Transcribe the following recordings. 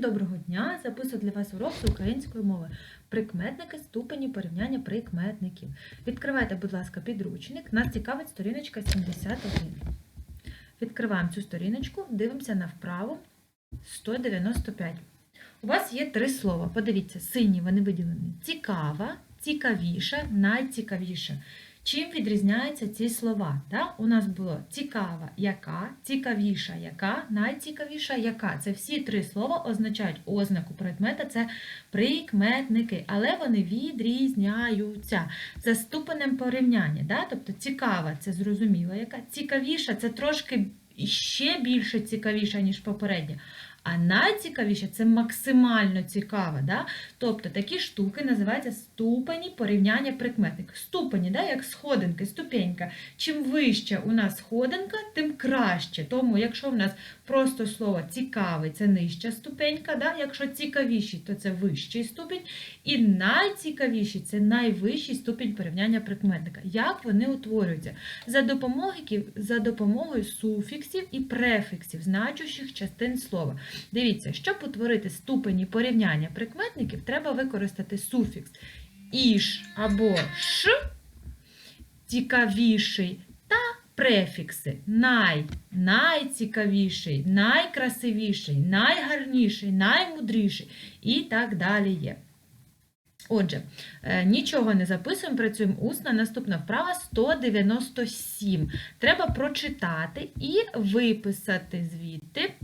доброго дня! Записую для вас урок з української мови. Прикметники, ступені порівняння прикметників. Відкривайте, будь ласка, підручник. Нас цікавить сторіночка 71. Відкриваємо цю сторіночку, дивимося на вправу 195. У вас є три слова. Подивіться, сині вони виділені. Цікава, цікавіша, найцікавіша. Чим відрізняються ці слова? Да? У нас було цікава, яка, цікавіша, яка, найцікавіша, яка. Це всі три слова означають ознаку предмета, це прикметники, але вони відрізняються. Це ступенем порівняння. Да? Тобто цікава це зрозуміло, яка. Цікавіша це трошки ще більше цікавіша, ніж попередня. А найцікавіше це максимально цікаво. Да? Тобто такі штуки називаються ступені порівняння прикметників. Ступені, да? як сходинки, ступенька. Чим вище у нас сходинка, тим краще. Тому, якщо в нас просто слово цікавий, це нижча ступенька. Да? Якщо цікавіший, то це вищий ступінь. І найцікавіший це найвищий ступінь порівняння прикметника. Як вони утворюються? За допомогою, за допомогою суфіксів і префіксів, значущих частин слова. Дивіться, щоб утворити ступені порівняння прикметників, треба використати суфікс іш або ш, цікавіший та префікси най, найцікавіший, найкрасивіший, найгарніший, наймудріший і так далі є. Отже, е, нічого не записуємо, працюємо усно. Наступна вправа 197. Треба прочитати і виписати звідти.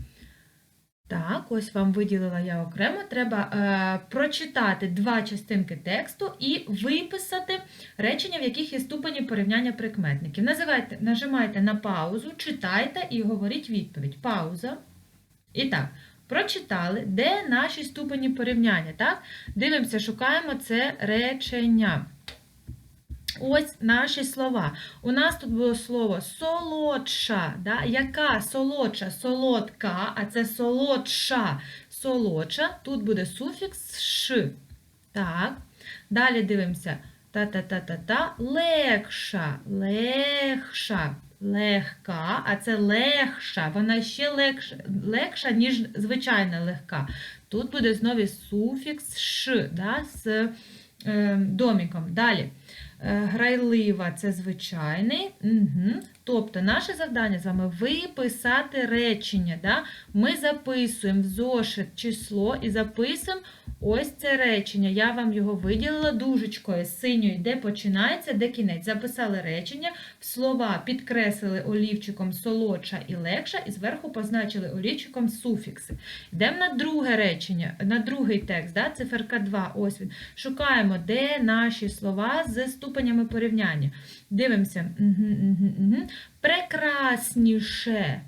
Так, ось вам виділила я окремо. Треба е, прочитати два частинки тексту і виписати речення, в яких є ступені порівняння прикметників. Називайте, нажимайте на паузу, читайте і говоріть відповідь. Пауза. І так, прочитали, де наші ступені порівняння. Так? Дивимося, шукаємо це речення. Ось наші слова. У нас тут було слово солодша. Да? Яка солодша, солодка, а це солодша, солодша. Тут буде суфікс ш. Так. Далі дивимося. Та-та-та-та-та. Легша, легша, легка, а це легша. Вона ще легша, легша ніж звичайна легка. Тут буде знову суфікс ш да? з е, доміком. Далі. Грайлива це звичайний. Угу. Тобто, наше завдання з вами виписати речення. Да? Ми записуємо в зошит число і записуємо ось це речення. Я вам його виділила дужечкою синьою, де починається, де кінець. Записали речення, в слова підкреслили олівчиком солодша і легша, і зверху позначили олівчиком суфікси. Йдемо на друге речення, на другий текст, да? циферка 2. Ось він. Шукаємо, де наші слова з ступенями порівняння. Дивимося. Прекрасніше.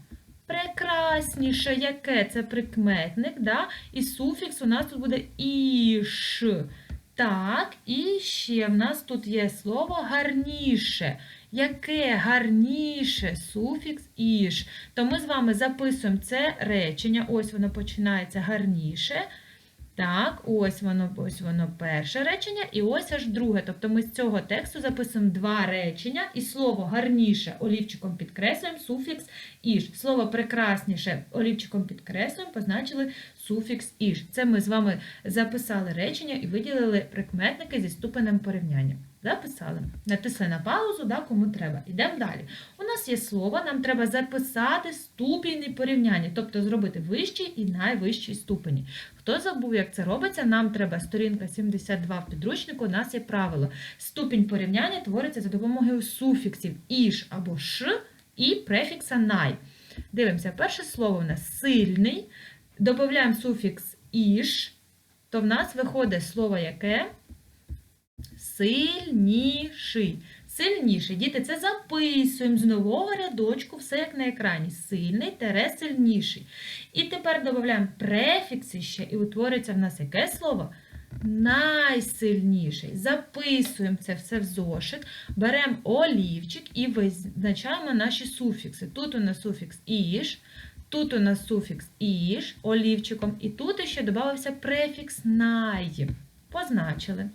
Прекрасніше, яке це прикметник, да? і суфікс у нас тут буде іш. Так, і ще в нас тут є слово гарніше. Яке гарніше суфікс іш. То ми з вами записуємо це речення. Ось воно починається гарніше. Так, ось воно ось воно перше речення, і ось аж друге. Тобто ми з цього тексту записуємо два речення, і слово гарніше олівчиком підкреслюємо суфікс іш. Слово прекрасніше олівчиком підкреслюємо, позначили суфікс іш. Це ми з вами записали речення і виділили прикметники зі ступенем порівняння. Записали. Натисли на паузу, да, кому треба. Йдемо далі. У нас є слово, нам треба записати ступені порівняння, тобто зробити вищий і найвищий ступені. Хто забув, як це робиться, нам треба сторінка 72 в підручнику, у нас є правило. Ступінь порівняння твориться за допомогою суфіксів іш або ш і префікса най. Дивимося, перше слово у нас сильний. Додаємо суфікс іш, то в нас виходить слово яке? Сильніший. Сильніший. Діти, це записуємо з нового рядочку, все як на екрані. Сильний тере сильніший. І тепер додаємо префікси ще, і утвориться в нас яке слово? Найсильніший. Записуємо це все в зошит, беремо олівчик і визначаємо наші суфікси. Тут у нас суфікс іш, тут у нас суфікс іш олівчиком, і тут ще додався префікс най. Позначили.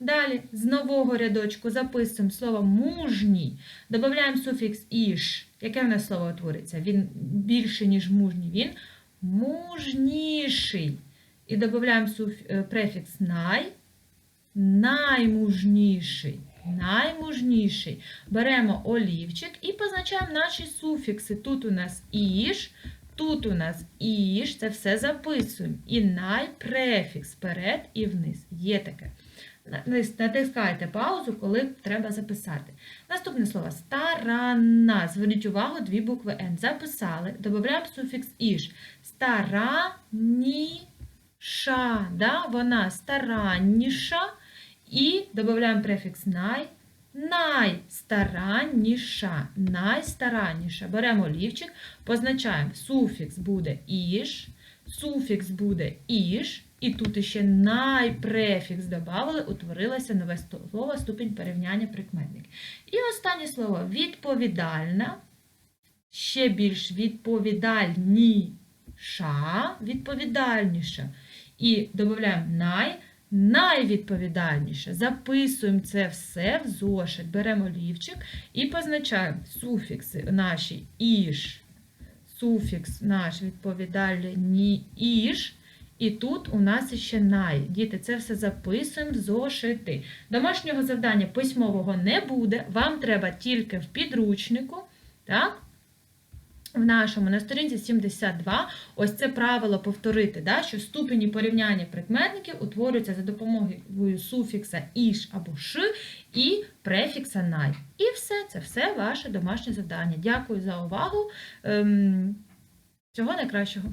Далі з нового рядочку записуємо слово мужній, додаємо суфікс іш. Яке в нас слово утвориться? Він більше, ніж мужній. Він мужніший. і додаємо е, префікс най, наймужніший. Наймужніший. Беремо олівчик і позначаємо наші суфікси. Тут у нас іш, тут у нас іш, це все записуємо. І найпрефікс вперед і вниз. Є таке. Натис- Натискайте паузу, коли треба записати. Наступне слово старанна. Зверніть увагу, дві букви Н. Записали. Додаємо суфікс іш. Старанніша. Да? Вона старанніша. І додаємо префікс най. Найстаранніша. Найстаранніша. Беремо олівчик, позначаємо суфікс буде іш, суфікс буде іш, і тут ще найпрефікс додали, утворилося нове слово, ступінь порівняння прикметник. І останнє слово відповідальна, ще більш відповідальніша, відповідальніша. І додаємо най, найвідповідальніше. Записуємо це все в зошит, беремо олівчик і позначаємо суфікси наші іш, суфікс наш відповідальний іш. І тут у нас ще най. Діти, це все записуємо в зошити. Домашнього завдання письмового не буде. Вам треба тільки в підручнику. Так? В нашому на сторінці 72 ось це правило повторити, да, що ступені порівняння прикметників утворюються за допомогою суфікса іш або ш і префікса най. І все, це все ваше домашнє завдання. Дякую за увагу. Ем, всього найкращого.